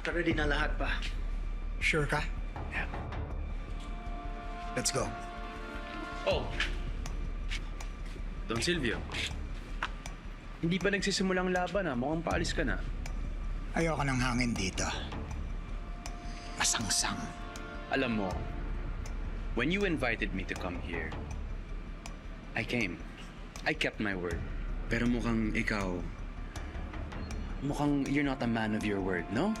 At ready na lahat pa. Sure ka? Let's go. Oh! Don Silvio. Hindi pa nagsisimulang laban ah. Mukhang paalis ka na. Ayoko ng hangin dito. Masangsang. Alam mo, when you invited me to come here, I came. I kept my word. Pero mukhang ikaw, mukhang you're not a man of your word, no?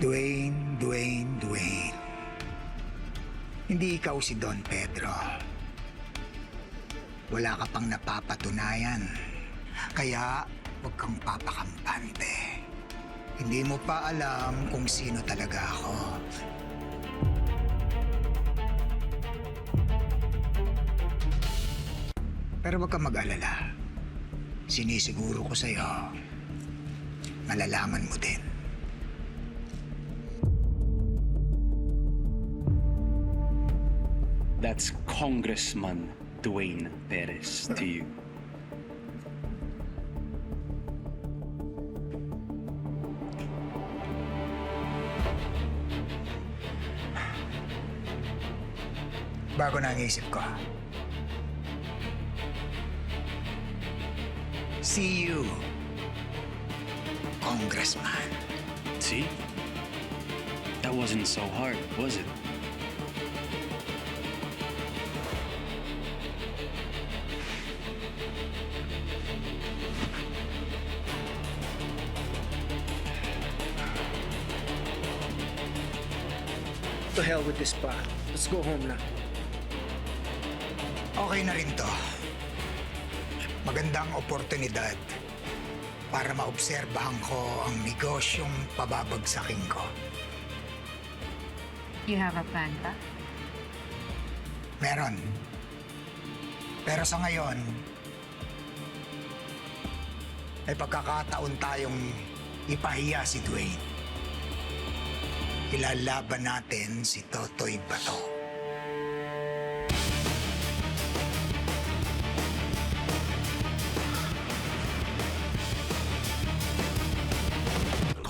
Dwayne, Dwayne, Dwayne. Hindi ikaw si Don Pedro. Wala ka pang napapatunayan. Kaya huwag kang papakampante. Hindi mo pa alam kung sino talaga ako. Pero huwag kang mag-alala. Sinisiguro ko sa'yo, malalaman mo din. That's Congressman Dwayne Perez to you. Bago na ang isip ko. See you, Congressman. See? That wasn't so hard, was it? To hell with this pa. Let's go home na. Okay na rin to. Magandang oportunidad para maobserbahan ko ang negosyong pababagsakin ko. You have a plan ba? Meron. Pero sa ngayon, ay pagkakataon tayong ipahiya si Dwayne. Ilalaban natin si Totoy Bato.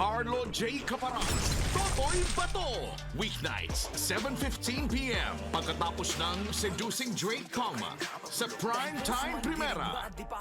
Carlo J. Caparan, Totoy Bato. Weeknights, 7.15pm. Pagkatapos ng Seducing Drake Calma sa Prime Time Primera.